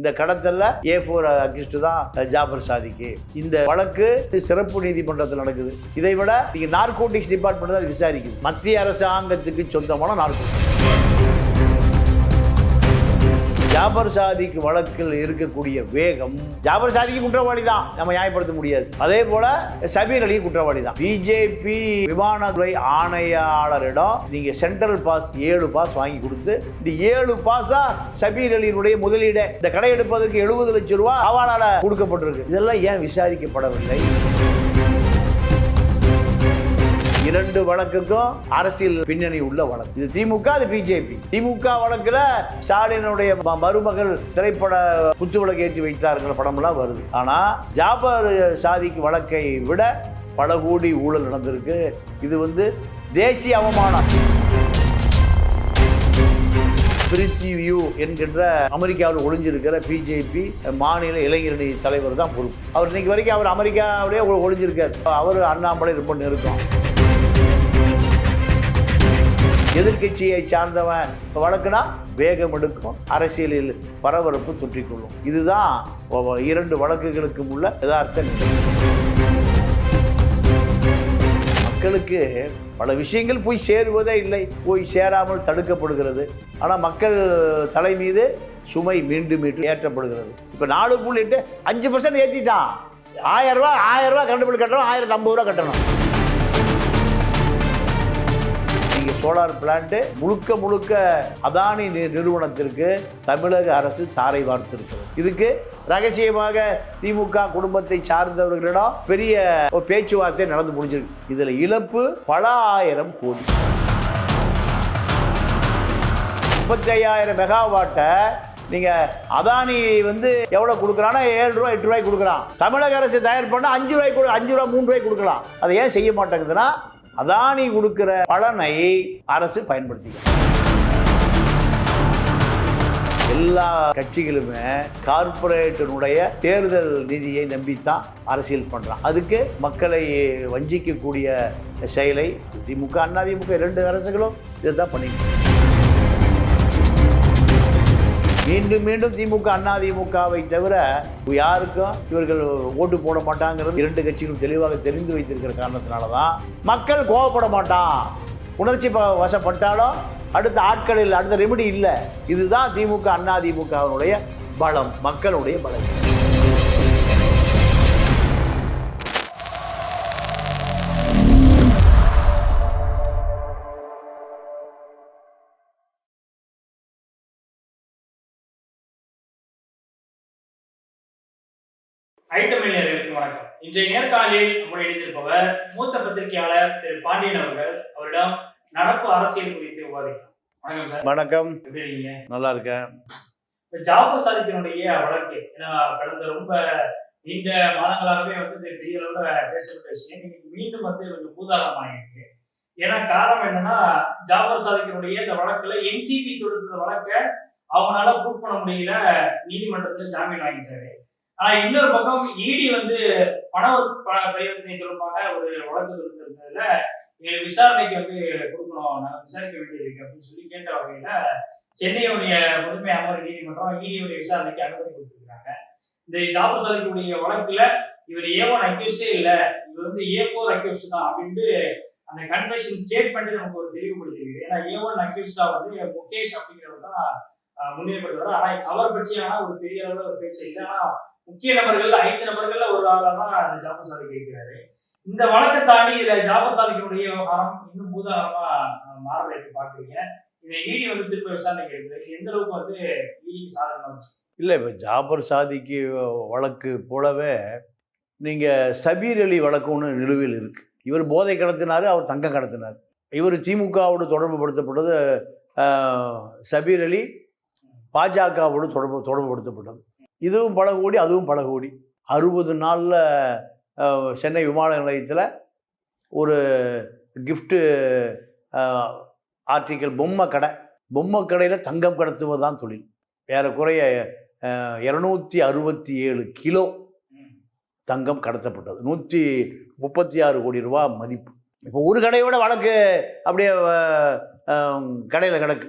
இந்த கடத்தலில் A four accused தான் ஜாபர் சாதிக்கு. இந்த வழக்கு சிறப்பு நீதிமன்றத்தில் நடக்குது. இதை விட நீங்கள் நார்கோட்டிக்ஸ் டிபார்ட்மெண்ட் தான் விசாரிக்குது. மத்திய அரசாங்கத்துக்கு சொந்தமான நார்கோட்டிக்ஸ் ஜாபர் சாதிக்கு வழக்கில் இருக்கக்கூடிய வேகம் ஜாபர் சாதிக்கு குற்றவாளி தான் நம்ம நியாயப்படுத்த முடியாது. அதே போல சபீர் அலி குற்றவாளி தான் பிஜேபி விமானத்துறை ஆணையாளரிடம் நீங்க சென்ட்ரல் பாஸ் ஏழு பாஸ் வாங்கி கொடுத்து இந்த ஏழு பாஸா சபீர் அலியினுடைய முதலீடு இந்த கடை எடுப்பதற்கு எழுபது லட்சம் ரூபாய் அவாலால கொடுக்கப்பட்டிருக்கு. இதெல்லாம் ஏன் விசாரிக்கப்படவில்லை? இரண்டு வழக்குக்கும் அரசியல் பின்னணி உள்ள வழக்கு. இது திமுக அது பிஜேபி. திமுக வழக்குல ஸ்டாலினுடைய ம- மருமகள் திரைப்பட குத்துவிளக்கு ஏற்றி வைத்தார்கள் படம்லாம் வருது. ஆனா ஜாபர் சாதிக்கு வழக்கை விட பல கோடி ஊழல் நடந்திருக்கு. இது வந்து தேசிய அவமானம். பிரித்தி வியூ என்கின்ற அமெரிக்காவில் ஒளிஞ்சிருக்கிற பிஜேபி மாநில இளைஞரணி தலைவர் தான் பொறுப்பு. அவர் இன்னைக்கு வரைக்கும் அவர் அமெரிக்காவிலே ஒளிஞ்சிருக்கார். அவர் அண்ணாமலை ரொம்ப நெருக்கம். எதிர்க்கட்சியை சார்ந்தவன் வழக்குனா வேகம் எடுக்கும் அரசியலில் பரபரப்பு சுற்றிக்கொள்ளும். இதுதான் இரண்டு வழக்குகளுக்கும் உள்ள யதார்த்த நிலை. மக்களுக்கு பல விஷயங்கள் போய் சேருவதே இல்லை. போய் சேராமல் தடுக்கப்படுகிறது. ஆனால் மக்கள் தலை மீது சுமை மீண்டும் மீண்டும் ஏற்றப்படுகிறது. இப்போ நாலு புள்ளி எட்டு அஞ்சு பர்சன்ட் ஏற்றிட்டான் ஆயிரம் ரூபா ஆயிரம் ரூபா கரண்ட் பில் கட்டணும் ஆயிரத்தி ஐம்பது ரூபா கட்டணும். சோலார் பிளான்ட்டு முழுக்க முழுக்க அதானி நிறுவனத்திற்கு தமிழக அரசு தாரை வார்த்திருக்கிறது. இதுக்கு ரகசியமாக திமுக குடும்பத்தை சார்ந்தவர்களிடம் பெரிய ஒரு பேச்சுவார்த்தை நடந்து முடிஞ்சிருக்கு. இதில் இழப்பு பல ஆயிரம் கோடி. முப்பத்தையாயிரம் மெகாவாட்டை நீங்கள் அதானி வந்து எவ்வளோ கொடுக்குறான்னா ஏழு ரூபா எட்டு ரூபாய்க்கு கொடுக்குறான். தமிழக அரசு தயார் பண்ணால் அஞ்சு ரூபாய்க்கு கொடு- அஞ்சு ரூபா மூணு ரூபாய்க்கு கொடுக்கலாம். அதை ஏன் செய்ய மாட்டேங்குதுன்னா அதானி கொடுக்குற பலனை அரசு பயன்படுத்திக்க எல்லா கட்சிகளுமே கார்ப்பரேட்டினுடைய தேர்தல் நிதியை நம்பித்தான் அரசியல் பண்ணுறான் அதுக்கு மக்களை வஞ்சிக்கக்கூடிய செயலை திமுக அதிமுக ரெண்டு அரசுகளும் இதுதான் பண்ணிட்டு மீண்டும் மீண்டும் திமுக அண்ணா திமுகவை தவிர யாருக்கும் இவர்கள் ஓட்டு போட மாட்டாங்கிறது இரண்டு கட்சிகளும் தெளிவாக தெரிந்து வைத்திருக்கிற காரணத்தினால தான் மக்கள் கோவப்பட மாட்டான். உணர்ச்சி ப- வசப்பட்டாலும் அடுத்த ஆட்களில் அடுத்த ரெமிடி இல்லை. இதுதான் திமுக அண்ணா திமுகவினுடைய பலம் மக்களுடைய பலம். இன்றைய நேர்காணலில் நம்முடைய இணைந்திருப்பவர் மூத்த பத்திரிகையாளர் திரு. பாண்டியன் அவர்கள். அவரிடம் நடப்பு அரசியல் குறித்து விவாதிக்கலாம். வணக்கம் சார். வணக்கம். எப்படி இருக்கீங்க? நல்லா இருக்கேன். இப்ப ஜாஃபர் சாதிக்கினுடைய வழக்கு ஏன்னா கடந்த ரொம்ப நீண்ட மாதங்களாகவே வந்து பெரிய அளவுல பேசப்பட்ட விஷயம். இன்னைக்கு மீண்டும் வந்து கொஞ்சம் பூதாகரமாயிருக்கு. ஏன்னா காரணம் என்னன்னா ஜாஃபர் சாதிக்கினுடைய இந்த வழக்குல என்சிபி தொடுத்த வழக்க அவங்களால ப்ரூவ் பண்ண முடியல. நீதிமன்றத்துல ஜாமீன் வாங்கிட்டாரு. ஆனா இன்னொரு பக்கம் இடி வந்து பண பரிவர்த்தனை தொடர்பாக ஒரு வழக்கு தொடுத்திருந்ததுல எங்களுக்கு விசாரணைக்கு வந்து கொடுக்கணும் நாங்க விசாரிக்க வேண்டியது இருக்கு அப்படின்னு சொல்லி கேட்ட வகையில சென்னையுடைய முதன்மை அமர் நீதிமன்றம் ஈடியுடைய விசாரணைக்கு அனுமதி கொடுத்திருக்காங்க இந்த ஜாபர் சாதிக்குடைய வழக்குல இவர் ஏ ஒன் அக்யூஸ்டே இல்லை இவர் வந்து ஏ ஃபோர் அக்யூஸ்ட் தான் அப்படின்ட்டு அந்த கன்ஃபெஷன் ஸ்டேட்மெண்ட் நமக்கு ஒரு தெளிவுபடுத்திருக்கு ஏன்னா ஏ ஒன் அக்யூஸ்டா வந்து முகேஷ் அப்படிங்கிறவர் தான் ஆஹ், முன்னிலைப்படுத்துவார். ஆனா அவர் பற்றியான ஒரு பெரிய அளவில் ஒரு பேச்சு இல்லை. ஆனா முக்கிய நபர்கள் ஐந்து நபர்கள்ல ஒரு ஆளா தான் ஜாபர் சாதிக்கு இருக்கிறாரு இந்த வழக்கை தாண்டி இதுல ஜாபர் சாதிக்கினுடைய விவகாரம் இன்னும் பூதாகரமா ஆஹ், மாறலை பாக்குறீங்க இதை ஈடி வந்து திரும்ப விசாரணைக்கு எடுக்குது எந்த அளவுக்கு வந்து ஈடிக்கு சாதகமா இருந்துச்சு? இல்லை இப்போ ஜாபர் சாதிக்கு வழக்கு போலவே நீங்கள் சபீர் அலி வழக்கு ஒன்று நிலுவையில் இருக்குது இவர் போதை கடத்தினார் அவர் தங்கம் கடத்தினார். இவர் திமுகவோடு தொடர்பு படுத்தப்பட்டது சபீர் அலி பாஜகவோடு தொடர்பு தொடர்பு படுத்தப்பட்டது. இதுவும் பல கோடி அதுவும் பல கோடி அறுபது நாளில் சென்னை விமான நிலையத்தில் ஒரு கிஃப்ட்டு ஆர்டிக்கல் பொம்மை கடை. பொம்மை கடையில் தங்கம் கடத்துவது தான் தொழில் ஏறக்குறைய இரநூத்தி அறுபத்தி ஏழு கிலோ தங்கம் கடத்தப்பட்டது. நூற்றி முப்பத்தி ஆறு கோடி ரூபா மதிப்பு. இப்போ ஒரு கடையோட வழக்கு அப்படியே கடையில் கிடக்கு.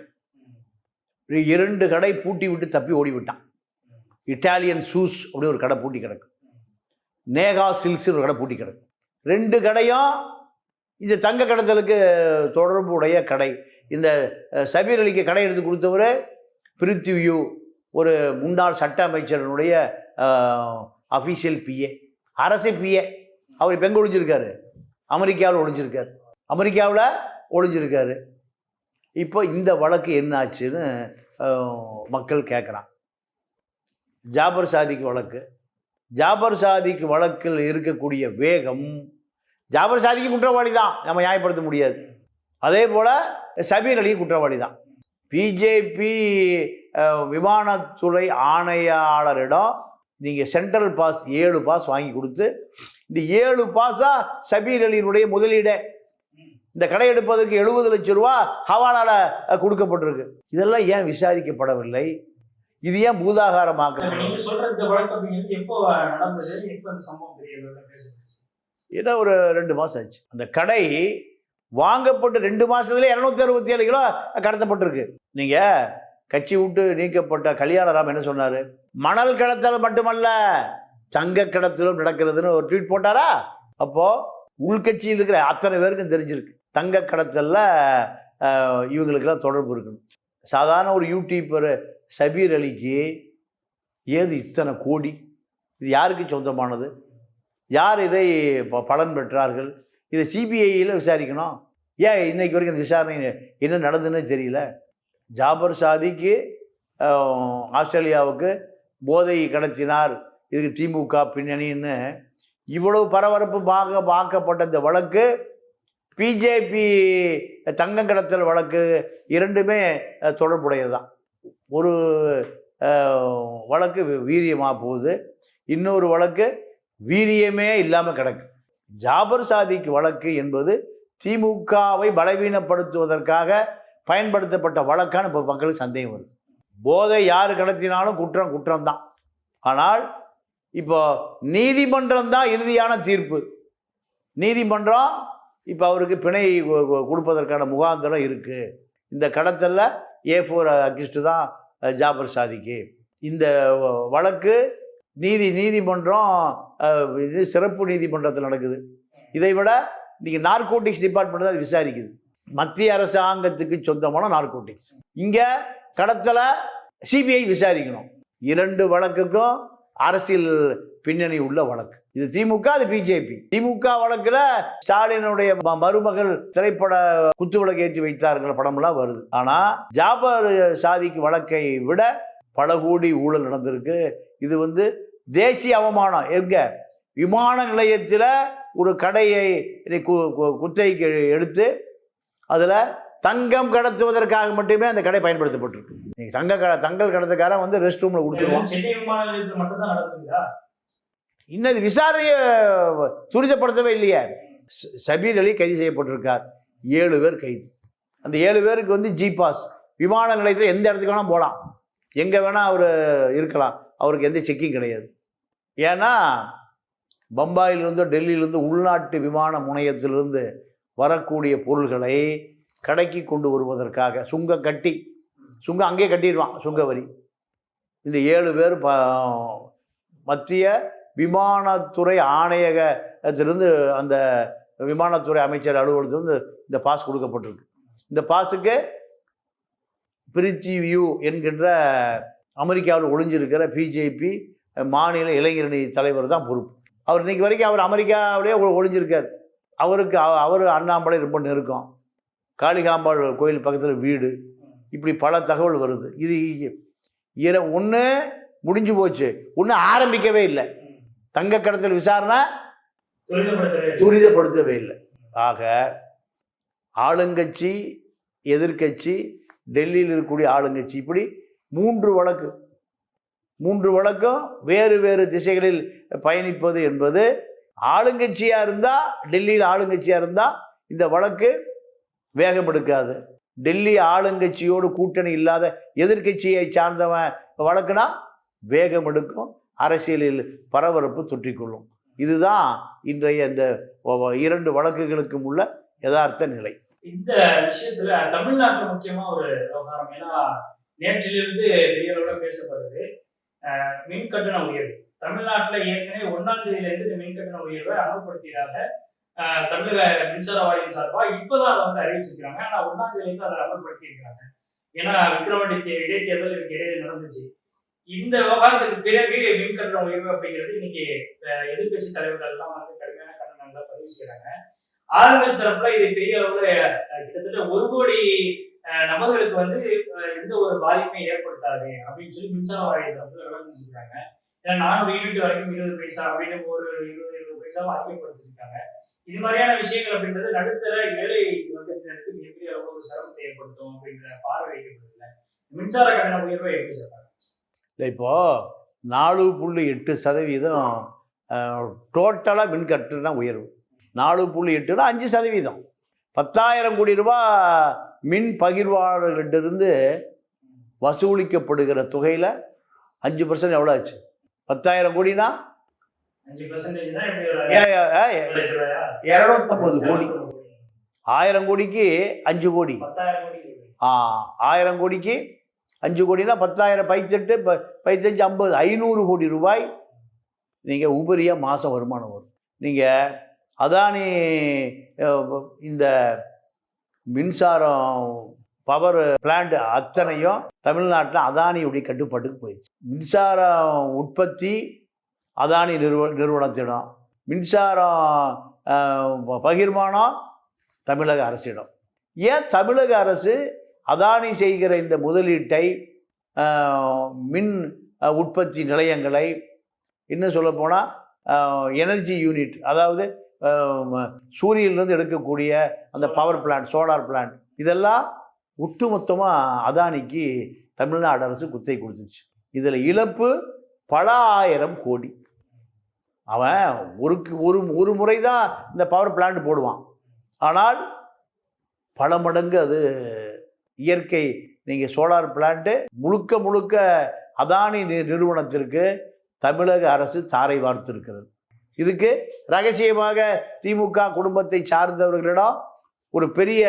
இரண்டு கடை பூட்டி விட்டு தப்பி ஓடி விட்டான் இட்டாலியன் ஷூஸ் அப்படி ஒரு கடை பூட்டி கிடக்கு. நேகா சில்க்ஸ்னு ஒரு கடை பூட்டி கிடக்கு. ரெண்டு கடையும் இந்த தங்க கடத்தலுக்கு தொடர்புடைய கடை. இந்த சபீர் அலிக்கு கடை எடுத்து கொடுத்தவர் பிரித்திவியூ ஒரு முன்னாள் சட்ட அமைச்சரனுடைய அஃபீஷியல் பிஏ அரசு பிஏ அவர் இப்போ எங்கே ஒழிஞ்சிருக்காரு அமெரிக்காவில் ஒழிஞ்சிருக்காரு அமெரிக்காவில் ஒழிஞ்சிருக்காரு இப்போ இந்த வழக்கு என்னாச்சுன்னு மக்கள் கேட்குறான் ஜாபர் சாதிக்கு வழக்கு. ஜாபர் சாதிக்கு வழக்கில் இருக்கக்கூடிய வேகம் ஜாபர் சாதிக்கு குற்றவாளி தான். நம்ம நியாயப்படுத்த முடியாது. அதே போல் சபீர் அலி குற்றவாளி தான். பிஜேபி விமானத்துறை ஆணையாளரிடம் நீங்கள் சென்ட்ரல் பாஸ் ஏழு பாஸ் வாங்கி கொடுத்து இந்த ஏழு பாஸாக சபீர் அலியினுடைய முதலீடை. இந்த கடை எடுப்பதற்கு எழுபது லட்சம் ரூபா ஹவாலால் கொடுக்கப்பட்டிருக்கு. இதெல்லாம் ஏன் விசாரிக்கப்படவில்லை? இது ஏன் பூதாகாரமாக்க இப்ப நீங்க சொல்ற இந்த வழக்கு அப்படிங்கிறது எப்போ நடந்தது? எப்போ அந்த சம்பவம் தெரிய பேசுறீங்க ஏன்னா ஒரு ரெண்டு மாதம் ஆச்சு. அந்த கடை வாங்கப்பட்டு ரெண்டு மாசத்துல இரநூத்தி அறுபத்தி ஏழு கிலோ கடத்தப்பட்டிருக்கு. நீங்கள் கட்சி விட்டு நீக்கப்பட்ட கல்யாணராம் என்ன சொன்னார்? மணல் கடத்தல் மட்டுமல்ல தங்க கடத்தலும் நடக்கிறதுன்னு ஒரு ட்வீட் போட்டாரா? அப்போது உள்கட்சியில் இருக்கிற அத்தனை பேருக்கும் தெரிஞ்சிருக்கு. தங்க கடத்தலில் இவங்களுக்கெல்லாம் தொடர்பு இருக்கணும். சாதாரண ஒரு யூடியூபர் சபீர் அலிக்கு ஏது இத்தனை கோடி? இது யாருக்கு சொந்தமானது? யார் இதை ப- பலன் பெற்றார்கள்? இதை சிபிஐயில் விசாரிக்கணும். ஏன் இன்றைக்கு வரைக்கும் இந்த விசாரணை என்ன நடந்துன்னு தெரியல. ஜாபர் சாதிக்கு ஆஸ்திரேலியாவுக்கு போதை கடத்தினார். இதுக்கு திமுக பின்னணின்னு இவ்வளவு பரபரப்பு பார்க்க பார்க்கப்பட்ட இந்த வழக்கு பிஜேபி தங்கம் கடத்தல் வழக்கு இரண்டுமே தொடர்புடையது தான் ஒரு வழக்கு வீரியமாக போகுது. இன்னொரு வழக்கு வீரியமே இல்லாமல் கிடக்கு. ஜாபர் சாதிக்கு வழக்கு என்பது திமுகவை பலவீனப்படுத்துவதற்காக பயன்படுத்தப்பட்ட வழக்கான இப்போ மக்களுக்கு சந்தேகம் வருது. போதை யார் கடத்தினாலும் குற்றம் குற்றம் தான் ஆனால் இப்போ நீதிமன்றம் தான் இறுதியான தீர்ப்பு. நீதிமன்றம் இப்போ அவருக்கு பிணை கொ- கொடுப்பதற்கான முகாந்திரம் இருக்குது இந்த கடத்தலில் ஏ ஃபோர் அக்யூஸ்டு தான் ஜாபர் சாதிக்கு. இந்த வழக்கு நீதி நீதிமன்றம் இது சிறப்பு நீதிமன்றத்தில் நடக்குது. இதை விட இன்றைக்கி நார்கோட்டிக்ஸ் டிபார்ட்மெண்ட் தான் விசாரிக்குது. மத்திய அரசாங்கத்துக்கு சொந்தமான நார்கோட்டிக்ஸ். இங்கே கடத்தலை சிபிஐ விசாரிக்கணும். இரண்டு வழக்குக்கும் அரசியல் பின்னணி உள்ள வழக்கு. இது திமுக அது பிஜேபி. திமுக வழக்கில் ஸ்டாலினுடைய ம- மருமகள் திரைப்பட குத்துவிளக்கு ஏற்றி வைத்தார்கள் படம்லாம் வருது. ஆனால் ஜாபர் சாதிக்கு வழக்கை விட பல கோடி ஊழல் நடந்திருக்கு. இது வந்து தேசிய அவமானம். எங்க? விமான நிலையத்தில் ஒரு கடையை கு- கு- குத்தகைக்கு எடுத்து அதில் தங்கம் கடத்துவதற்காக மட்டுமே அந்த கடை பயன்படுத்தப்பட்டிருக்கு. நீங்கள் தங்க கடை தங்கல் கடத்துக்காரன் வந்து ரெஸ்ட் ரூமில் கொடுத்துருவான். இன்னும் விசாரணையை துரிதப்படுத்தவே இல்லையே. ச- சபீர் அலி கைது செய்யப்பட்டிருக்கார். ஏழு பேர் கைது. அந்த ஏழு பேருக்கு வந்து ஜி பாஸ். விமான நிலையத்தில் எந்த இடத்துக்கு வேணால் போகலாம். எங்கே வேணால் அவர் இருக்கலாம். அவருக்கு எந்த செக்கிங் கிடையாது. ஏன்னா பம்பாயிலிருந்தோ டெல்லியிலிருந்து உள்நாட்டு விமான முனையத்திலிருந்து வரக்கூடிய பொருள்களை கடைக்கு கொண்டு வருவதற்காக சுங்கம் கட்டி சுங்கம் அங்கேயே கட்டிடுவான் சுங்க வரி இந்த ஏழு பேர் ப மத்திய விமானத்துறை ஆணையகத்திலிருந்து அந்த விமானத்துறை அமைச்சர் அலுவலகத்திலிருந்து இந்த பாஸ் கொடுக்கப்பட்டிருக்கு. இந்த பாஸுக்கு பிரிச்சி வியூ என்கின்ற அமெரிக்காவில் ஒளிஞ்சிருக்கிற பிஜேபி மாநில இளைஞரணி தலைவர் தான் பொறுப்பு. அவர் இன்றைக்கி வரைக்கும் அவர் அமெரிக்காவிலே ஒளிஞ்சிருக்கார். அவருக்கு அவ- அவர் அண்ணாமலை ரொம்ப நெருக்கம். காளிகாம்பாள் கோயில் பக்கத்தில் வீடு. இப்படி பல தகவல் வருது. இது இர ஒன்று முடிஞ்சு போச்சு. ஒன்று ஆரம்பிக்கவே இல்லை. தங்க கடத்தல் விசாரணை துரிதப்படுத்தவே இல்லை. ஆக ஆளுங்கட்சி எதிர்க்கட்சி டெல்லியில் இருக்கக்கூடிய ஆளுங்கட்சி இப்படி மூன்று வழக்கு. மூன்று வழக்கும் வேறு வேறு திசைகளில் பயணிப்பது என்பது ஆளுங்கட்சியாக இருந்தால் டெல்லியில் ஆளுங்கட்சியாக இருந்தால் இந்த வழக்கு வேகம் எடுக்காது. டெல்லி ஆளுங்கட்சியோடு கூட்டணி இல்லாத எதிர்க்கட்சியை சார்ந்தவன் வழக்குனா வேகம் எடுக்கும். அரசியலில் பரபரப்பு தொற்றிக்கொள்ளும். இதுதான் இன்றைய இந்த இரண்டு வழக்குகளுக்கும் உள்ள யதார்த்த நிலை. இந்த விஷயத்துல தமிழ்நாட்டில் முக்கியமா ஒரு விவகாரம். ஏன்னா நேற்றிலிருந்து பெரிய பேசப்படுது. மின் கட்டண உயர்வு. தமிழ்நாட்டில் ஏற்கனவே ஒன்றாம் தேதியிலிருந்து இந்த மின் கட்டண உயர்வை அமல்படுத்தியதாக தமிழக மின்சார வாரியம் சார்பா இப்பதான் அதை வந்து அறிவிச்சிருக்கிறாங்க. ஆனா ஒன்றாம் தேதியிலிருந்து அதை அமல்படுத்தியிருக்கிறாங்க. ஏன்னா விக்ரவாண்டி இடைத்தேர்தல் இதுக்கு இடையில நடந்துச்சு. இந்த விவகாரத்துக்கு பிறகு மின்கட்டண உயர்வு அப்படிங்கிறது இன்னைக்கு எதிர்கட்சி எதிர்க்கட்சி தலைவர்கள் எல்லாம் வந்து கடுமையான கண்டனங்களை பதிவு செய்யறாங்க ஆர்எம்எஸ் தரப்புல இது பெரிய அளவுல கிட்டத்தட்ட ஒரு கோடி நபர்களுக்கு வந்து எந்த ஒரு பாதிப்பையும் ஏற்படுத்தாது அப்படின்னு சொல்லி மின்சார வாரியத்தை வந்து விளக்கம் ஏன்னா நானூறு யூனிட் வரைக்கும் இருபது பைசா அப்படின்னு ஒரு இருபது இருபது பைசாவும் அதிகப்படுத்திருக்காங்க இது மாதிரியான விஷயங்கள் அப்படின்றது நடுத்தர ஏழை வர்க்கத்தினருக்கு மிகப்பெரிய அளவு ஒரு சிரமத்தை ஏற்படுத்தும் அப்படின்ற பார்வை வைக்கப்படுதுல மின்சார கட்டண உயர்வை எப்படி சொல்றாங்க? இல்லை இப்போ நாலு புள்ளி எட்டு சதவீதம் டோட்டலாக மின் கட்டண உயர்வு. நாலு புள்ளி எட்டுனா அஞ்சு சதவீதம். பத்தாயிரம் கோடி ரூபாய் மின் பகிர்வாளர்களிட்டிருந்து வசூலிக்கப்படுகிற தொகையில் அஞ்சு பர்சன்ட் எவ்வளோ ஆச்சு? பத்தாயிரம் கோடினா? இரநூத்தம்பது கோடி. ஆயிரம் கோடிக்கு அஞ்சு கோடி. ஆ ஆயிரம் கோடிக்கு அஞ்சு கோடினா பத்தாயிரம் பைத்தெட்டு ப- பைத்தஞ்சு ஐம்பது ஐநூறு கோடி ரூபாய். நீங்கள் உபரியாக மாதம் வருமானம் வரும். நீங்கள் அதானி இந்த மின்சாரம் பவர் பிளான்ட் அத்தனையும் தமிழ்நாட்டில் அதானியுடைய கட்டுப்பாட்டுக்கு போயிடுச்சு. மின்சாரம் உற்பத்தி அதானி நிறுவ நிறுவனத்திடம். மின்சாரம் பகிர்மானம் தமிழக அரசிடம். ஏன் தமிழக அரசு அதானி செய்கிற இந்த முதலீட்டை மின் உற்பத்தி நிலையங்களை இன்னும் சொல்லப்போனால் எனர்ஜி யூனிட் அதாவது சூரியனிலிருந்து எடுக்கக்கூடிய அந்த பவர் பிளான்ட் சோலார் பிளான்ட் இதெல்லாம் ஒட்டுமொத்தமாக அதானிக்கு தமிழ்நாடு அரசு குத்தை கொடுத்துச்சு. இதில் இழப்பு பல ஆயிரம் கோடி. அவன் ஒரு ஒரு ஒரு முறை தான் இந்த பவர் பிளான்ட் போடுவான். ஆனால் பல மடங்கு அது இயற்கை நீங்கள் சோலார் பிளான்ட்டு முழுக்க முழுக்க அதானி நிறுவனத்திற்கு தமிழக அரசு தாரை வார்த்திருக்கிறது. இதுக்கு ரகசியமாக திமுக குடும்பத்தை சார்ந்தவர்களிடம் ஒரு பெரிய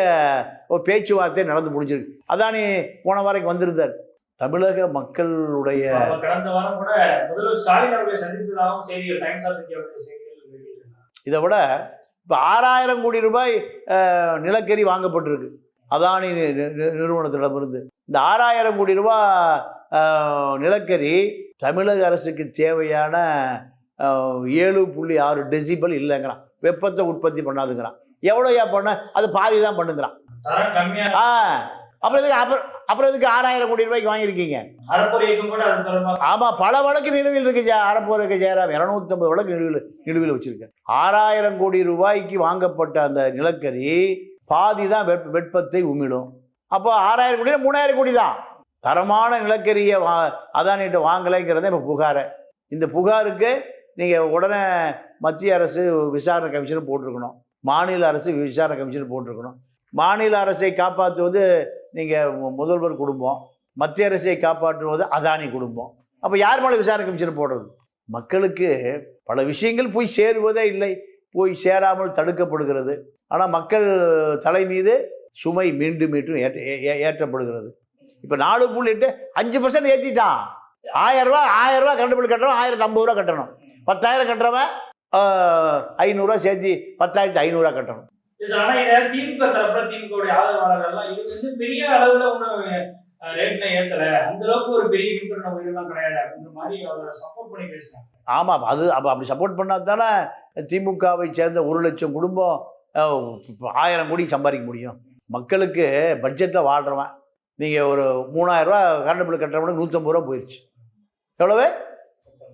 ஒரு பேச்சுவார்த்தை நடந்து முடிஞ்சிருக்கு. அதானி போன வரைக்கும் வந்திருந்தார். தமிழக மக்களுடைய கடந்த வாரம் கூட முதல்வர் ஸ்டாலின் அவர்களை சந்தித்ததாகவும் செய்திகள் டைம்ஸ் ஆஃப் இந்தியாவுடைய செய்திகள் வெளியிட்டிருந்தாங்க. இதை விட இப்போ ஆறாயிரம் கோடி ரூபாய் நிலக்கரி வாங்கப்பட்டிருக்கு. அதானி நிறுவனத்திடமிருந்து. இந்த ஆறாயிரம் கோடி அஹ், நிலக்கரி தமிழக அரசுக்கு தேவையான ஏழு புள்ளி ஆறு டெசிபல் இல்லைங்கிறான். வெப்பத்தை உற்பத்தி பண்ணாதுங்கிறான். எவ்வளோயா பண்ண? அது பாதி தான் பண்ணுங்கிறான் ஆ அப்புறம் எதுக்கு அப்புறம் அப்புறம் எதுக்கு ஆறாயிரம் கோடி ரூபாய்க்கு வாங்கியிருக்கீங்க? ஆமாம் பல வழக்கு நிலுவையில் இருக்கு ஜா அறப்போர் இருக்கு ஜெயராம் இரநூத்தம்பது வழக்கு நிலுவையில் நிலுவையில் வச்சிருக்கேன் ஆறாயிரம் கோடி ரூபாய்க்கு வாங்கப்பட்ட அந்த நிலக்கரி பாதி தான் வெட் வெப்பத்தை உமிழும். அப்போ ஆறாயிரம் கோடி மூணாயிரம் கோடி தான் தரமான நிலக்கரியை வா அதானிட்டு வாங்கலைங்கிறத இப்போ புகாரை. இந்த புகாருக்கு நீங்கள் உடனே மத்திய அரசு விசாரணை கமிஷன் போட்டிருக்கணும். மாநில அரசு விசாரணை கமிஷன் போட்டிருக்கணும். மாநில அரசை காப்பாற்றுவது நீங்கள் முதல்வர் குடும்பம். மத்திய அரசை காப்பாற்றுவது அதானி குடும்பம். அப்போ யார் மேலே விசாரணை கமிஷன் போடுறது? மக்களுக்கு பல விஷயங்கள் போய் சேருவதே இல்லை. போய் சேராமல் தடுக்கப்படுகிறது. ஆனால் மக்கள் தலை மீது சுமை மீண்டும் மீண்டும் ஏற்ற ஏ- ஏ- ஏற்றப்படுகிறது. இப்போ நாலு புள்ளி எட்டு அஞ்சு பர்சன்ட் ஏற்றிட்டான் ஆயிரரூவா ஆயிரரூவா ஆயிரம் ரூபா கரண்ட் பில் கட்டணும் ஆயிரத்தி ஐம்பது ரூபா கட்டணும். பத்தாயிரம் கட்டுறவன் ஐநூறுரூவா சேர்த்து பத்தாயிரத்தி ஐநூறுரூவா கட்டணும். இதை திமுக தரப்புல திமுக ஆதரவாளர்கள் இது வந்து பெரிய அளவில் ஒன்றும் ரேட்ல ஏத்தல. அந்த அளவுக்கு ஒரு பெரிய மின்கட்டண உயர்வுலாம் கிடையாது அப்படின்ற மாதிரி அவரை சப்போர்ட் பண்ணி பேசுறாங்க. ஆமாம் அது அப்போ அப்படி சப்போர்ட் பண்ணால் தானே திமுகவை சேர்ந்த ஒரு லட்சம் குடும்பம் ஆயிரம் கோடி சம்பாதிக்க முடியும். மக்களுக்கு பட்ஜெட்டில் வாழ்கிறவன் நீங்கள் ஒரு மூணாயிரரூவா கரண்ட் பில் கட்டுறவனுக்கு நூற்றம்பது ரூபா போயிடுச்சு எவ்வளவு?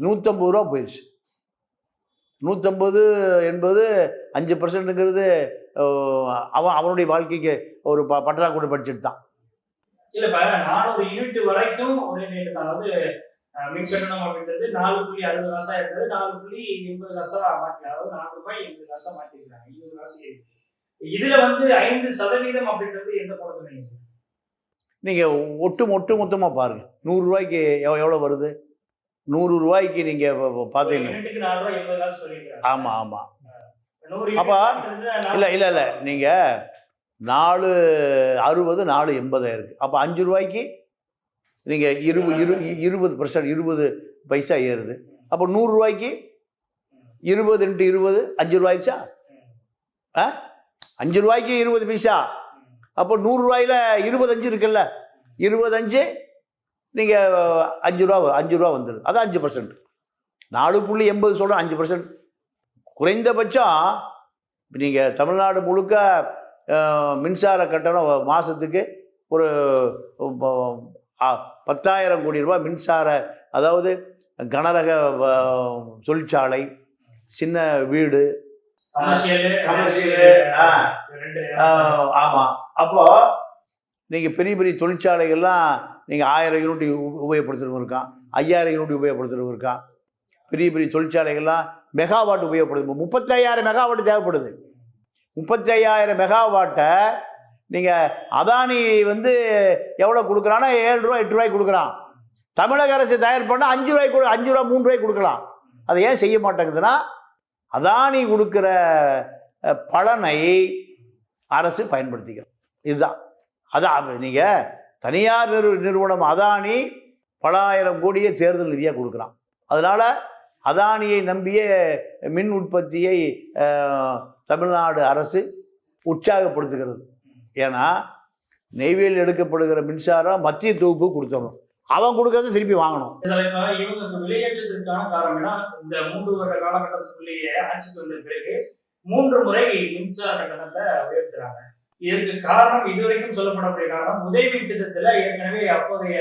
நூற்றம்பது ரூபா போயிடுச்சு நூற்றம்பது என்பது அஞ்சு பர்சன்ட்டுங்கிறது அவன் அவனுடைய வாழ்க்கைக்கு ஒரு ப பற்றாக்குறை பட்ஜெட் தான். இல்ல இப்ப நானூறு யூனிட் வரைக்கும் அதாவது அஹ், மின் கட்டணம் அப்படின்றது நாலு புள்ளி அறுபது காசா இருந்தது நாலு புள்ளி எண்பது காசா மாத்தி அதாவது நாலு ரூபாய் எண்பது காசா மாத்திருக்காங்க இருபது காசு. இதுல வந்து ஐந்து சதவீதம் அப்படின்றது எந்த படத்துல நீங்கள் ஒட்டு ஒட்டு மொத்தமாக பாருங்கள் நூறுரூவாய்க்கு எவ் எவ்வளோ வருது? நூறு ரூபாய்க்கு நீங்கள் பார்த்தீங்கன்னா ஆமாம் ஆமாம் அப்ப- இல்லை இல்லை இல்லை. நீங்கள் நாலு அறுபது நாலு எண்பது இருக்குது அப்போ அஞ்சு ரூபாய்க்கு நீங்கள் இருபது இரு இருபது பர்சன்ட் இருபது பைசா ஏறுது. அப்போ நூறுரூவாய்க்கு இருபது இன்ட்டு இருபது அஞ்சு ரூபாய்ச்சா? ஆ? அஞ்சு ரூபாய்க்கு இருபது பைசா. அப்போ நூறுரூவாயில் இருபத்தஞ்சு இருக்குல்ல. இருபத்தஞ்சு நீங்கள் அஞ்சு ரூபா அஞ்சு ரூபா வந்துடுது அதான் அஞ்சு பர்சன்ட் நாலு புள்ளி எண்பது சொல்கிறேன் அஞ்சு பர்சன்ட் குறைந்தபட்சம் நீங்கள் தமிழ்நாடு முழுக்க மின்சார கட்டணம் மாதத்துக்கு ஒரு பத்தாயிரம் கோடி ரூபாய் மின்சார அதாவது கனரக வ- தொழிற்சாலை சின்ன வீடு ஆமாம் அப்போ நீங்கள் பெரிய பெரிய தொழிற்சாலைகள்லாம் நீங்கள் ஆயிரம் யூனிட் உப- உபயோகப்படுத்துறவங்க இருக்கான் ஐயாயிரம் யூனிட் உபயோகப்படுத்துறவங்க இருக்கான் பெரிய பெரிய தொழிற்சாலைகள்லாம் மெகாவாட் உபயோகப்படுது முப்பத்தையாயிரம் மெகாவாட் தேவைப்படுது. முப்பத்தையாயிரம் மெகாவாட்டை நீங்கள் அதானி வந்து எவ்வளோ கொடுக்குறான்னா? ஏழு ரூபா எட்டு ரூபாய்க்கு கொடுக்குறான். தமிழக அரசு தயார் பண்ணால் அஞ்சு ரூபாய்க்கு கொடு அஞ்சு ரூபா மூணு ரூபாய்க்கு கொடுக்கலாம். அதை ஏன் செய்ய மாட்டேங்குதுன்னா அதானி கொடுக்குற பலனை அரசு பயன்படுத்திக்கிறோம் இதுதான். அதான் நீங்கள் தனியார் நிறு நிறுவனம் அதானி பல ஆயிரம் கோடியை தேர்தல் நிதியாக கொடுக்குறான். அதனால் அதானியை நம்பிய மின் உற்பத்தியை தமிழ்நாடு அரசு உற்சாகப்படுத்துகிறது. ஏன்னா நெய்வேலியில் எடுக்கப்படுகிற மின்சாரம் மத்திய தொகுப்பு கொடுத்துடணும் அவன் கொடுக்கறத திருப்பி வாங்கணும். இதுல இப்ப காரணம் இந்த மூன்று வருட காலகட்டத்துக்குள்ளேயே ஆட்சிக்கு வந்த பிறகு மூன்று முறை மின்சார கட்டணத்தை உயர்த்துறாங்க. இதற்கு காரணம் இதுவரைக்கும் சொல்லப்படக்கூடிய காரணம் உதவி திட்டத்துல ஏற்கனவே அப்போதைய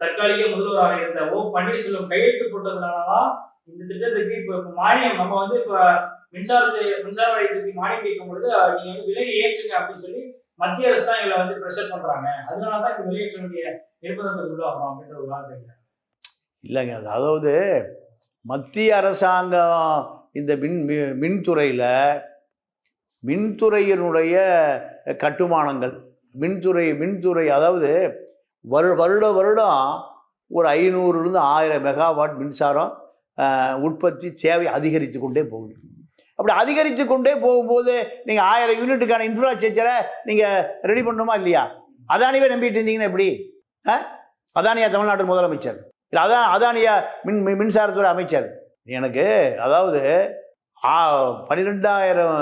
தற்காலிக முதல்வராக இருந்த ஓ பன்னீர்செல்வம் கையெழுத்து போட்டதுனாலதான் இந்த திட்டத்துக்கு இப்ப இப்ப மானியம் நம்ம வந்து இப்ப மின்சாரத்தை மின்சார வாரியத்துக்கு மானியம் கேட்கும் பொழுது நீங்க வந்து விலையை ஏற்றுங்க அப்படின்னு சொல்லி மத்திய அரசு தான் எங்களை வந்து ப்ரெஷர் பண்றாங்க. அதனாலதான் இந்த விலையேற்ற வேண்டிய நிர்பந்தத்துக்கு உள்ளாகிறோம் அப்படின்ற ஒரு வார்த்தை இல்லைங்க. அதாவது மத்திய அரசாங்கம் இந்த மின் மின்துறையில் மின்துறையினுடைய கட்டுமானங்கள் மின்துறை மின்துறை அதாவது வரு வருட வருடம் ஒரு ஐநூறுலேருந்து ஆயிரம் மெகாவாட் மின்சாரம் உற்பத்தி சேவை அதிகரித்து கொண்டே போகுது. அப்படி அதிகரித்து கொண்டே போகும்போது நீங்கள் ஆயிரம் யூனிட்டுக்கான இன்ஃப்ராஸ்ட்ரக்சரை நீங்கள் ரெடி பண்ணணுமா இல்லையா? அதானியவே நம்பிட்டு இருந்தீங்கன்னா எப்படி? ஆ? அதானியா தமிழ்நாட்டு முதலமைச்சர். இல்லை அதான் அதானியா மின் மின்சாரத்துறை அமைச்சர். எனக்கு அதாவது பன்னிரெண்டாயிரம்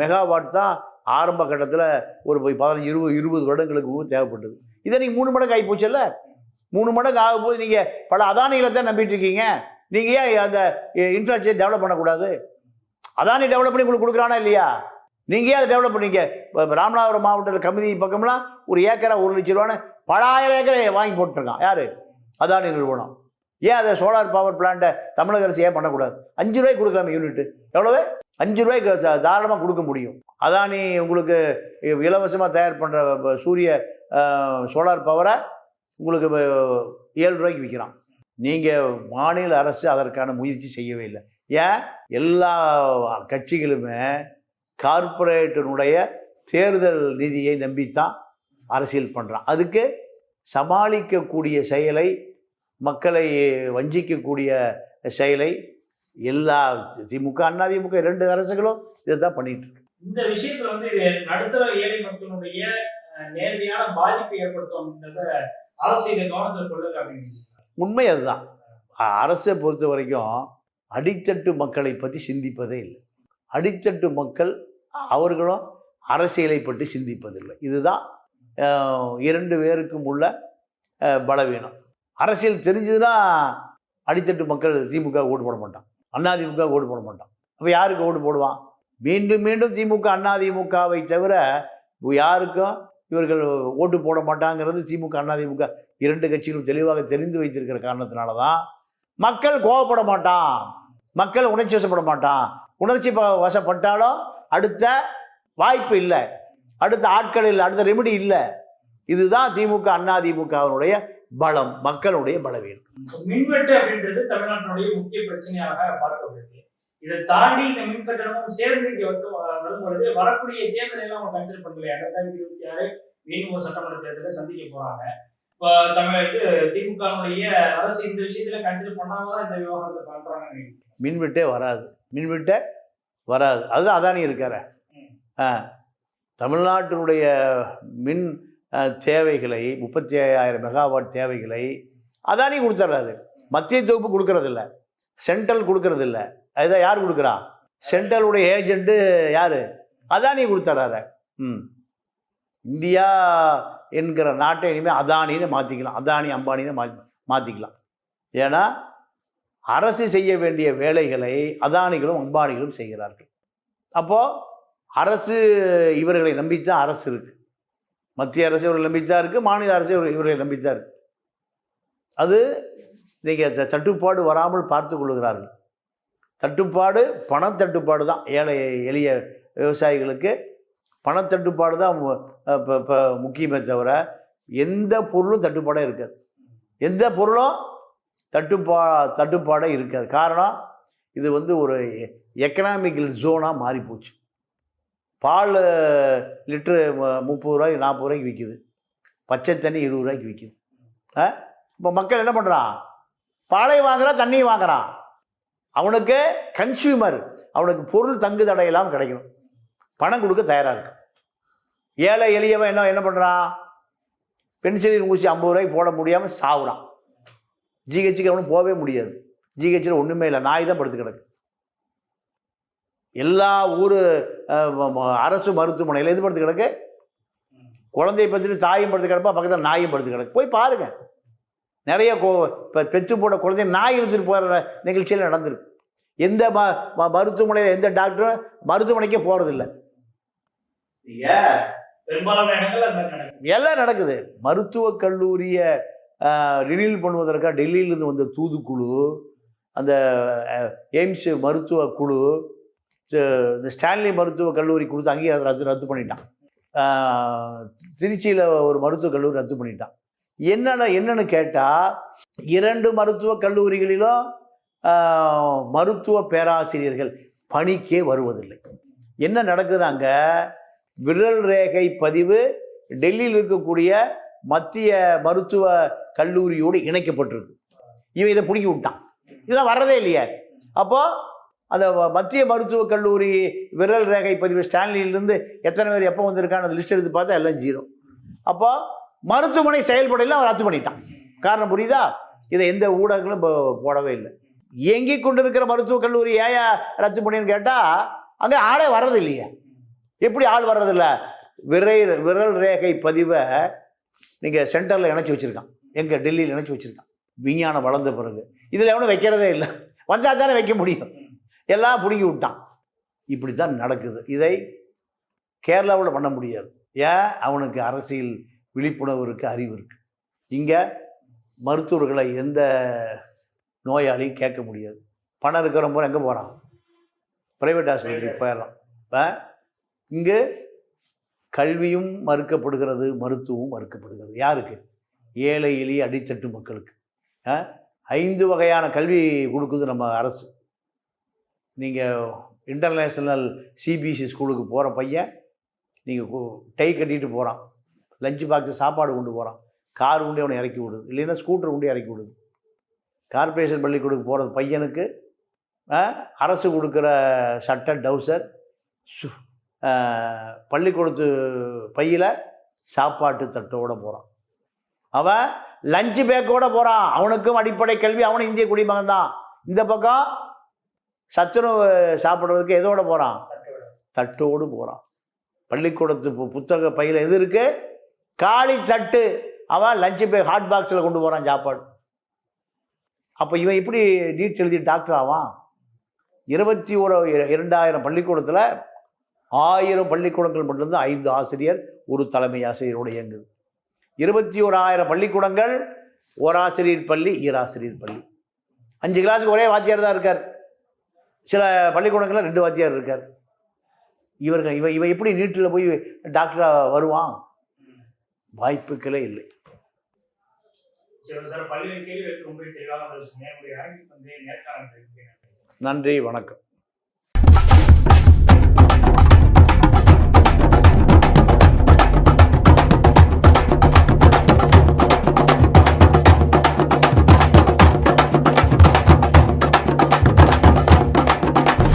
மெகாவாட் தான் ஆரம்ப கட்டத்தில் ஒரு போய் பதினஞ்சு இருபது இருபது வருடங்களுக்கு முன்பு தேவைப்பட்டது. இதை நீங்கள் மூணு மடங்கு ஆகி போச்சுல்ல மூணு மடங்கு ஆகும்போது நீங்கள் பல அதானிகளை தான் நம்பிட்டு இருக்கீங்க. நீங்கள் ஏன் அந்த இன்ஃப்ராஸ்ட்ரக்சர் டெவலப் பண்ணக்கூடாது? அதானி டெவலப் பண்ணி உங்களுக்கு கொடுக்குறானா இல்லையா? நீங்கள் ஏன் அதை டெவலப் பண்ணீங்க? இப்போ ராமநாதபுரம் மாவட்டத்தில் கமிதி பக்கம்லாம் ஒரு ஏக்கரா ஒரு லட்சம் ரூபான்னு பல ஆயிரம் ஏக்கரை வாங்கி போட்டுருக்கான். யார்? அதானி நிறுவனம். ஏன் அதை சோலார் பவர் பிளான்ட்டை தமிழக அரசு ஏன் பண்ணக்கூடாது? அஞ்சு ரூபாய்க்கு கொடுக்கலாமே யூனிட்டு எவ்வளவு? அஞ்சு ரூபாய்க்கு தாராளமாக கொடுக்க முடியும். அதானி உங்களுக்கு இலவசமாக தயார் பண்ணுற சூரிய சோலார் பவரை உங்களுக்கு ஏழு ரூபாய்க்கு விற்கிறான் நீங்கள் மாநில அரசு அதற்கான முயற்சி செய்யவே இல்லை. ஏன்? எல்லா கட்சிகளுமே கார்ப்பரேட்டினுடைய தேர்தல் நிதியை நம்பித்தான் அரசியல் பண்ணுறான் அதுக்கு சமாளிக்கக்கூடிய செயலை மக்களை வஞ்சிக்கக்கூடிய செயலை எல்லா திமுக அதிமுக ரெண்டு அரசுகளும் இதை தான் பண்ணிட்டு இருக்கு. இந்த விஷயத்துல வந்து இது நடுத்தர ஏழை மக்களுடைய நேரடியான ஏற்படுத்தும் அரசு இதை கவனத்தில் கொள்ளுங்க அப்படின்னு உண்மை அதுதான். அரசை பொறுத்த வரைக்கும் அடித்தட்டு மக்களை பற்றி சிந்திப்பதே இல்லை. அடித்தட்டு மக்கள் அவர்களும் அரசியலை பற்றி சிந்திப்பதில்லை. இதுதான் இரண்டு பேருக்கும் உள்ள பலவீனம். அரசியல் தெரிஞ்சதுன்னா அடித்தட்டு மக்கள் திமுக ஓட்டு போட மாட்டான். திமுக ஓட்டு போட மாட்டான். அப்போ யாருக்கு ஓட்டு போடுவான்? மீண்டும் மீண்டும் திமுக அதிமுகவை தவிர யாருக்கும் இவர்கள் ஓட்டு போட மாட்டாங்கிறது திமுக அதிமுக இரண்டு கட்சிகளும் தெளிவாக தெரிந்து வைத்திருக்கிற காரணத்தினால தான் மக்கள் கோவப்பட மாட்டான். மக்கள் உணர்ச்சி வசப்பட மாட்டான். உணர்ச்சி ப- வசப்பட்டாலும் அடுத்த வாய்ப்பு இல்லை. அடுத்த ஆட்கள் இல்லை அடுத்த ரெமிடி இல்லை. இதுதான் திமுக அதிமுகவினுடைய பலம் மக்களுடைய பலவீனம். மின்வெட்டு அப்படின்றது தமிழ்நாட்டினுடைய முக்கிய பிரச்சனையாக பார்க்கப்படுகிறது. இதை தாண்டி இந்த மின் கட்டணமும் சேர்ந்து இங்க வந்து வ- வரும்பொழுது வரக்கூடிய தேர்தலை எல்லாம் அவங்க கன்சிடர் பண்ணலையா. ரெண்டாயிரத்தி இருபத்தி ஆறு மீண்டும் ஒரு சட்டமன்ற தேர்தலை சந்திக்க போறாங்க. இப்போ தமிழ் இது திமுகவுடைய அரசு இந்த விஷயத்துல கன்சிடர் பண்ணாம தான் இந்த விவகாரத்தை நினைக்கிறேன். மின்வெட்டே வராது. மின்வெட்டே வராது. அதுதான் அதானி இருக்கார. தமிழ்நாட்டினுடைய மின் தேவைகளை முப்பத்தி ஐயாயிரம் மெகாவாட் தேவைகளை அதானி கொடுத்துட்றாரு மத்திய தொகுப்பு கொடுக்கறதில்ல. சென்ட்ரல் கொடுக்கறதில்ல. அதுதான் யார் கொடுக்குறா? சென்ட்ரலுடைய ஏஜென்ட்டு யார்? அதானி கொடுத்துட்றாரு ம். இந்தியா என்கிற நாட்டை இனிமேல் அதானின்னு மாற்றிக்கலாம் அதானி அம்பானின்னு மா மாற்றிக்கலாம் ஏன்னா அரசு செய்ய வேண்டிய வேலைகளை அதானிகளும் அம்பானிகளும் செய்கிறார்கள். அப்போது அரசு இவர்களை நம்பித்தான் அரசு இருக்குது மத்திய அரசு இவர்களை நம்பித்தான் இருக்குது மாநில அரசு இவர்கள் இவர்களை நம்பித்தான் இருக்குது அது நீங்கள் தட்டுப்பாடு வராமல் பார்த்து கொள்கிறார்கள் தட்டுப்பாடு பணத்தட்டுப்பாடு தான். ஏழை எளிய விவசாயிகளுக்கு பணத்தட்டுப்பாடு தான் இப்போ இப்போ முக்கியமே தவிர எந்த பொருளும் தட்டுப்பாடே இருக்காது. எந்த பொருளும் தட்டுப்பா தட்டுப்பாடே இருக்காது. காரணம் இது வந்து ஒரு எக்கனாமிக்கல் ஜோனாக மாறிப்போச்சு பால் லிட்ரு முப்பது ரூபாய்க்கு நாற்பது ரூபாய்க்கு விற்கிது பச்சை தண்ணி இருபது ரூபாய்க்கு விற்கிது ஆ இப்போ மக்கள் என்ன பண்ணுறான் பாலை வாங்குறான் தண்ணியும் வாங்குறான். அவனுக்கு கன்சியூமர் அவனுக்கு பொருள் தங்கு தடையெல்லாம் கிடைக்கணும். பணம் கொடுக்க தயாராக இருக்கு. ஏழை எளியவன் என்ன என்ன பண்ணுறான் பென்சிலின் ஊசி ஐம்பது ரூபாய்க்கு போட முடியாமல் சாவுறான். ஜிஹெச்சுக்கு அவனும் போகவே முடியாது. ஜிஹெச்சில் ஒன்றுமே இல்லை. நாய் தான் படுத்து கிடக்கு. எல்லா ஊர் அரசு மருத்துவமனையில் எது படுத்து கிடக்கு? குழந்தைய பற்றிட்டு தாயும் படுத்து கிடப்பா பக்கத்தில் நாயும் படுத்து கிடக்கு. போய் பாருங்கள் நிறைய கோ இப்போ பெற்று போட்ட குழந்தைய நாய் இழுத்துட்டு போகிற நிகழ்ச்சியில் நடந்திருக்கு. எந்த ம ம- மருத்துவமனையில் எந்த டாக்டரும் மருத்துவமனைக்கே போகிறதில்ல எல்லாம் நடக்குது. மருத்துவக் கல்லூரியை ரினியூல் பண்ணுவதற்காக டெல்லியிலேருந்து வந்த தூதுக்குழு அந்த எய்ம்ஸ் மருத்துவ குழு இந்த ஸ்டான்லி மருத்துவக் கல்லூரி கொடுத்து அங்கேயே ரத்து ரத்து பண்ணிட்டான். திருச்சியில் ஒரு மருத்துவக் கல்லூரி ரத்து பண்ணிட்டான். என்னென்ன என்னன்னு கேட்டால் இரண்டு மருத்துவக் கல்லூரிகளிலும் மருத்துவ பேராசிரியர்கள் பணிக்கே வருவதில்லை. என்ன நடக்குதுனாங்க விரல் ரேகை பதிவு டெல்லியில் இருக்கக்கூடிய மத்திய மருத்துவ கல்லூரியோடு இணைக்கப்பட்டிருக்கு. இவன் இதை பிடிக்கி விட்டான். இதெல்லாம் வர்றதே இல்லையே. அப்போது அந்த மத்திய மருத்துவக் கல்லூரி விரல் ரேகை பதிவு ஸ்டான்லியிலிருந்து எத்தனை பேர் எப்போ வந்திருக்கான்னு லிஸ்ட் எடுத்து பார்த்தா எல்லாம் ஜீரோ. அப்போது மருத்துவமனை செயல்படையில் அவன் ரத்து பண்ணிட்டான். காரணம் புரியுதா? இதை எந்த ஊடகங்களும் போடவே இல்லை. இயங்கிக் கொண்டிருக்கிற மருத்துவக் கல்லூரி ஏயா ரத்து பண்ணின்னு கேட்டால் அங்கே ஆளே வர்றது இல்லையே எப்படி ஆள் வர்றதில்ல? விரை விரல் ரேகை பதிவை நீங்கள் சென்டரில் இணைச்சி வச்சுருக்கான். எங்கே டெல்லியில் இணைச்சி வச்சுருக்கான். விஞ்ஞானம் வளர்ந்த பிறகு. இதில் எவனும் வைக்கிறதே இல்லை. வந்தால் தானே வைக்க முடியும். எல்லாம் பிடுங்கி விட்டான். இப்படி தான் நடக்குது. இதை கேரளாவில் பண்ண முடியாது. ஏன்? அவனுக்கு அரசியல் விழிப்புணர்வு இருக்குது அறிவு இருக்குது இங்கே மருத்துவர்களை எந்த நோயாளியும் கேட்க முடியாது. பணம் இருக்கிறவங்க எங்கே போகிறான் ப்ரைவேட் ஆஸ்பத்திரிக்கு போயிடலாம். இப்போ இங்கு கல்வியும் மறுக்கப்படுகிறது மருத்துவமும் மறுக்கப்படுகிறது. யாருக்கு? ஏழை எளிய அடித்தட்டு மக்களுக்கு. ஆ? ஐந்து வகையான கல்வி கொடுக்குது நம்ம அரசு. நீங்கள் இன்டர்நேஷ்னல் சிபிஎஸ்சி ஸ்கூலுக்கு போகிற பையன் நீங்கள் டை கட்டிட்டு போகிறான் லஞ்சு பாக்ஸ் சாப்பாடு கொண்டு போகிறான். கார் கொண்டு அவனை இறக்கி விடுது. இல்லைன்னா ஸ்கூட்டர் கொண்டு இறக்கி விடுது. கார்ப்பரேஷன் பள்ளிக்கூடத்துக்கு போகிறது பையனுக்கு அரசு கொடுக்குற சட்டை டவுசர் சு பள்ளிக்கூடத்து பையில் சாப்பாட்டு தட்டோட போகிறான். அவன் லஞ்சு பேக்கோட போகிறான். அவனுக்கும் அடிப்படை கல்வி அவனும் இந்திய குடிமகன் தான். இந்த பக்கம் சத்துணவு சாப்பிட்றதுக்கு எதோட போகிறான்? தட்டோடு. போகிறான். பள்ளிக்கூடத்து புத்தக பையில் எது இருக்கு? காலி தட்டு. அவன் லஞ்சு பே ஹாட் பாக்ஸில் கொண்டு போகிறான் சாப்பாடு. அப்போ இவன் எப்படி நீட் எழுதி டாக்டர் ஆவான்? இருபத்தி ஒரு இரண்டாயிரம் பள்ளிக்கூடத்தில் ஆயிரம் பள்ளிக்கூடங்கள் மட்டும்தான் ஐந்து ஆசிரியர் ஒரு தலைமை ஆசிரியரோடு இயங்குது. இருபத்தி ஓராயிரம் பள்ளிக்கூடங்கள் ஒரு ஆசிரியர் பள்ளி ஈராசிரியர் பள்ளி. அஞ்சு கிளாஸுக்கு ஒரே வாத்தியார் தான் இருக்கார். சில பள்ளிக்கூடங்களில் ரெண்டு வாத்தியார் இருக்கார். இவர்கள் இவன் இவன் எப்படி நீட்டில் போய் டாக்டராக வருவான்? வாய்ப்புகளே இல்லை. நன்றி வணக்கம்.